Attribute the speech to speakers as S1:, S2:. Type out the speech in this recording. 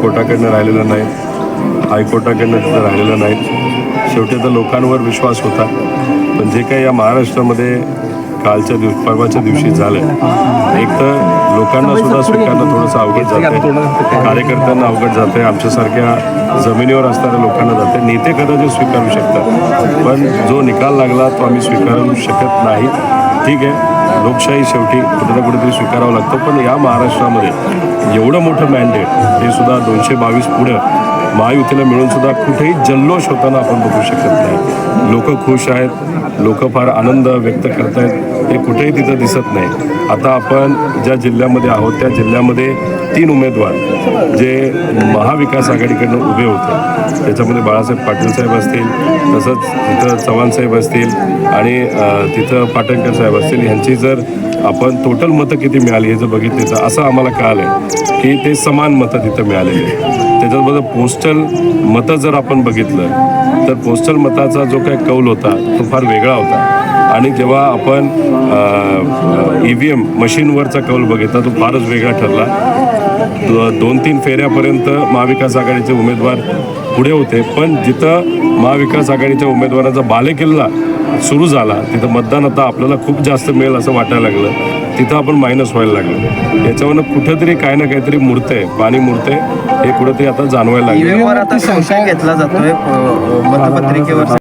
S1: कोर्टाकडनं राहिलेलं नाही. हायकोर्टाकडनं तिथं राहिलेलं नाही. शेवटी आता लोकांवर विश्वास होता. पण जे काही या महाराष्ट्रामध्ये कालच्या दिवस परवाच्या दिवशी झालं एक तर लोकांना सुद्धा स्वीकारणं थोडंसं अवघड जातं कार्यकर्त्यांना अवघड जाते आमच्यासारख्या जमिनीवर असणाऱ्या लोकांना जाते नेते कदाचित स्वीकारू शकतात. पण जो निकाल लागला तो आम्ही स्वीकारू शकत नाही. ठीक आहे. लोकशाही शेवटी कुठे कुठेतरी स्वीकारावं लागतं. पण या महाराष्ट्रामध्ये एवढं मोठं मॅन्डेट हे सुद्धा दोनशे बावीस पुढं महायुतीला मिळून सुद्धा कुठेही जल्लोष होताना आपण बघू शकत नाही. लोक खुश आहेत लोक फार आनंद व्यक्त करत आहेत ते कुठेही तिथं दिसत नाही. आता आपण ज्या जिल्ह्यामध्ये आहोत त्या जिल्ह्यामध्ये तीन उमेदवार जे महाविकास आघाडीकडनं उभे होते. त्याच्यामध्ये बाळासाहेब पाटील साहेब असतील तसंच तिथं चव्हाण साहेब असतील आणि तिथं पाटणकर साहेब असतील यांची जर आपण टोटल मतं किती मिळाली हे जर बघितले तर असं आम्हाला कळालं की ते समान मतं तिथं मिळालेली आहे पोस्टल मतं जर आपण बघितलं तर पोस्टल मताचा जो काही कौल होता तो फार वेगळा होता. आणि जेव्हा आपण ई व्ही एम मशीनवरचा कौल बघितला तो फारच वेगळा ठरला. दोन तीन फेऱ्यापर्यंत महाविकास आघाडीचे उमेदवार पुढे होते. पण जिथं महाविकास आघाडीच्या उमेदवारांचा बालेकिल्ला सुरू झाला तिथं मतदान आता आपल्याला खूप जास्त मिळेल असं वाटायला लागलं. तिथं आपण मायनस व्हायला लागलं. याच्यावरनं कुठेतरी काही ना काहीतरी मुरतंय पाणी मुरतंय हे कुठेतरी आता जाणवायला लागलं.
S2: घेतला जातोय मतपत्रिकेवर.